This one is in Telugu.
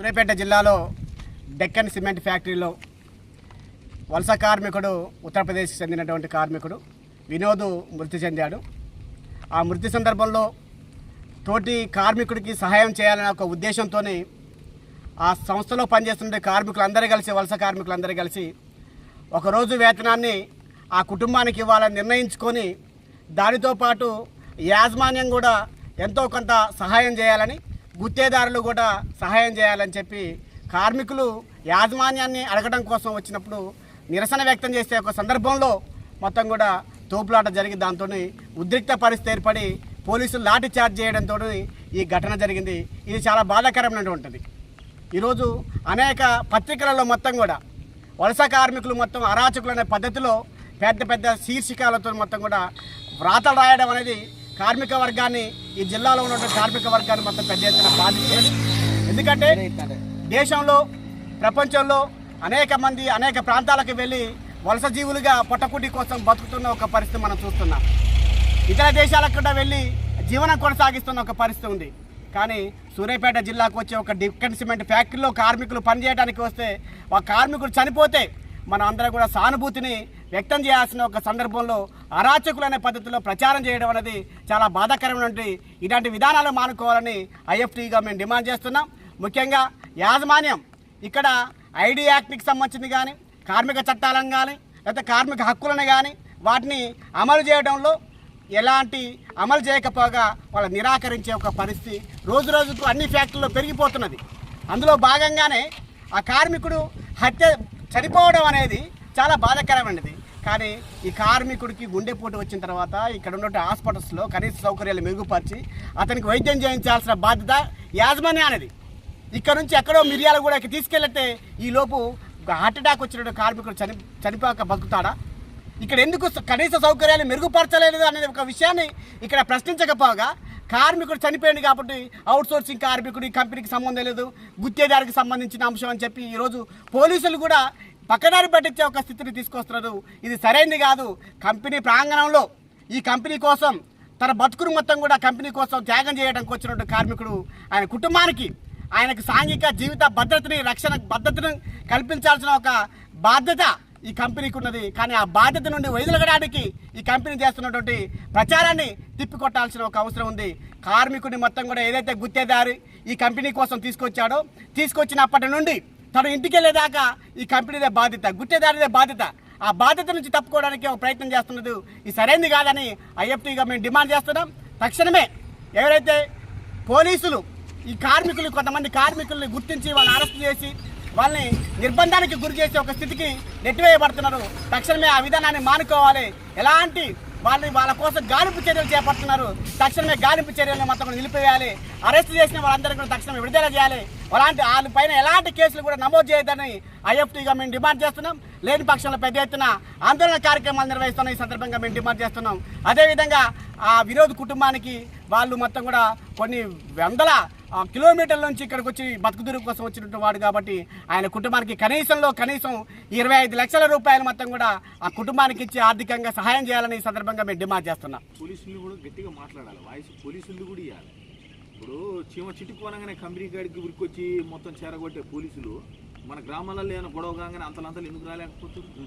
సూర్యాపేట జిల్లాలో డెక్కన్ సిమెంట్ ఫ్యాక్టరీలో వలస కార్మికుడు ఉత్తరప్రదేశ్కి చెందినటువంటి కార్మికుడు వినోద్ మృతి చెందాడు. ఆ మృతి సందర్భంలో తోటి కార్మికుడికి సహాయం చేయాలనే ఒక ఉద్దేశంతో ఆ సంస్థలో పనిచేస్తున్న కార్మికులందరూ కలిసి వలస కార్మికులందరూ కలిసి ఒకరోజు వేతనాన్ని ఆ కుటుంబానికి ఇవ్వాలని నిర్ణయించుకొని దానితో పాటు యాజమాన్యం కూడా ఎంతో కొంత సహాయం చేయాలని గుత్తేదారులు కూడా సహాయం చేయాలని చెప్పి కార్మికులు యాజమాన్యాన్ని అడగడం కోసం వచ్చినప్పుడు నిరసన వ్యక్తం చేసే ఒక సందర్భంలో మొత్తం కూడా తోపులాట జరిగి దాంతో ఉద్రిక్త పరిస్థితి ఏర్పడి పోలీసులు లాఠీ చార్జ్ చేయడంతో ఈ ఘటన జరిగింది. ఇది చాలా బాధాకరమైనటువంటిది ఈరోజు అనేక పత్రికలలో మొత్తం కూడా వలస కార్మికులు మొత్తం అరాచకులు అనే పద్ధతిలో పెద్ద పెద్ద శీర్షికలతో మొత్తం కూడా వ్రాతలు రాయడం అనేది కార్మిక వర్గాన్ని ఈ జిల్లాలో ఉన్నటువంటి కార్మిక వర్గాన్ని మొత్తం పెద్ద ఎత్తున బాధించేది ఎందుకంటే దేశంలో ప్రపంచంలో అనేక మంది అనేక ప్రాంతాలకు వెళ్ళి వలస జీవులుగా పొట్టకుటి కోసం బతుకుతున్న ఒక పరిస్థితి మనం చూస్తున్నాం. ఇతర దేశాలకు కూడా వెళ్ళి జీవనం కొనసాగిస్తున్న ఒక పరిస్థితి ఉంది. కానీ సూర్యాపేట జిల్లాకు వచ్చే ఒక డిక్కన్ సిమెంట్ ఫ్యాక్టరీలో కార్మికులు పనిచేయడానికి వస్తే ఆ కార్మికుడు చనిపోతే మన అందరం కూడా సానుభూతిని వ్యక్తం చేయాల్సిన ఒక సందర్భంలో అరాచకులనే పద్ధతిలో ప్రచారం చేయడం అనేది చాలా బాధాకరమైనటువంటి ఇలాంటి విధానాలు మానుకోవాలని ఐఎఫ్టీగా మేము డిమాండ్ చేస్తున్నాం. ముఖ్యంగా యాజమాన్యం ఇక్కడ ఐడి యాక్ట్కి సంబంధించింది కానీ కార్మిక చట్టాలను కానీ లేకపోతే కార్మిక హక్కులను కానీ వాటిని అమలు చేయడంలో ఎలాంటి అమలు చేయకపోగా వాళ్ళు నిరాకరించే ఒక పరిస్థితి రోజు రోజుకు అన్ని ఫ్యాక్టరీలో పెరిగిపోతున్నది. అందులో భాగంగానే ఆ కార్మికుడు హత్య చనిపోవడం అనేది చాలా బాధాకరమైనది. కానీ ఈ కార్మికుడికి గుండెపోటు వచ్చిన తర్వాత ఇక్కడ ఉన్నటువంటి హాస్పిటల్స్లో కనీస సౌకర్యాలు మెరుగుపరిచి అతనికి వైద్యం చేయించాల్సిన బాధ్యత యాజమాన్యానిది ఇక్కడ నుంచి ఎక్కడో మిరియాలు కూడా తీసుకెళ్ళితే ఈ లోపు హార్ట్ అటాక్ వచ్చిన కార్మికుడు చని చనిపోక బతుకుతాడా? ఇక్కడ ఎందుకు కనీస సౌకర్యాలు మెరుగుపరచలేదు అనేది ఒక విషయాన్ని ఇక్కడ ప్రశ్నించకపోగా కార్మికుడు చనిపోయింది కాబట్టి అవుట్ సోర్సింగ్ కార్మికుడు ఈ కంపెనీకి సంబంధం లేదు గుత్తేదారికి సంబంధించిన అంశం అని చెప్పి ఈరోజు పోలీసులు కూడా పక్కదారి పట్టించే ఒక స్థితిని తీసుకొస్తున్నారు. ఇది సరైనది కాదు. కంపెనీ ప్రాంగణంలో ఈ కంపెనీ కోసం తన బతుకును మొత్తం కూడా కంపెనీ కోసం త్యాగం చేయడానికి వచ్చినటువంటి కార్మికుడు ఆయన కుటుంబానికి ఆయనకు సాంఘిక జీవిత భద్రతని రక్షణ భద్రతను కల్పించాల్సిన ఒక బాధ్యత ఈ కంపెనీకి ఉన్నది. కానీ ఆ బాధ్యత నుండి వైదొలగడానికి ఈ కంపెనీ చేస్తున్నటువంటి ప్రచారాన్ని తిప్పికొట్టాల్సిన ఒక అవసరం ఉంది. కార్మికుడిని మొత్తం కూడా ఏదైతే గుత్తేదారి ఈ కంపెనీ కోసం తీసుకొచ్చాడో తీసుకొచ్చినప్పటి నుండి తను ఇంటికి వెళ్ళేదాకా ఈ కంపెనీదే బాధ్యత గుత్తేదారిదే బాధ్యత. ఆ బాధ్యత నుంచి తప్పుకోవడానికి ఒక ప్రయత్నం చేస్తున్నది ఇది సరైనది కాదని ఐఎఫ్టీగా మేము డిమాండ్ చేస్తున్నాం. తక్షణమే ఎవరైతే పోలీసులు ఈ కార్మికులు కొంతమంది కార్మికుల్ని గుర్తించి వాళ్ళని అరెస్ట్ చేసి వాళ్ళని నిర్బంధానికి గురి చేసే ఒక స్థితికి నెట్టివేయబడుతున్నారు. తక్షణమే ఆ విధానాన్ని మానుకోవాలి. ఎలాంటి వాళ్ళని వాళ్ళ కోసం గాలింపు చర్యలు చేపడుతున్నారు. తక్షణమే గాలింపు చర్యలను మొత్తం కూడా నిలిపివేయాలి. అరెస్ట్ చేసిన వాళ్ళందరికీ కూడా తక్షణమే విడుదల చేయాలి. అలాంటి వాళ్ళ పైన ఎలాంటి కేసులు కూడా నమోదు చేయొద్దని ఐఎఫ్టీగా మేము డిమాండ్ చేస్తున్నాం. లేని పక్షంలో పెద్ద ఎత్తున ఆందోళన కార్యక్రమాలు నిర్వహిస్తున్నాం ఈ సందర్భంగా మేము డిమాండ్ చేస్తున్నాం. అదేవిధంగా ఆ విరోధ కుటుంబానికి వాళ్ళు మొత్తం కూడా కొన్ని వందల ఆ, కిలోమీటర్ల నుంచి ఇక్కడికి వచ్చి బతుకుదురు కోసం వచ్చినట్టు వాడు కాబట్టి ఆయన కుటుంబానికి కనీసంలో కనీసం ఇరవై ఐదు లక్షల రూపాయలు మొత్తం కూడా ఆ కుటుంబానికి ఇచ్చి ఆర్థికంగా సహాయం చేయాలని ఈ సందర్భంగా మేము డిమాండ్ చేస్తున్నాం. పోలీసులు కూడా గట్టిగా మాట్లాడాలి. వాయిస్ పోలీసులు కూడా ఇవ్వాలి ఇప్పుడు చీమ చిట్టుకోనగానే కంపెనీ కాడికి ఉరికొచ్చి మొత్తం చేరగొట్టే పోలీసులు మన గ్రామాలలో ఏమైనా గొడవ కాగానే అంతలంతలు ఎందుకు రాలేకపోతుంది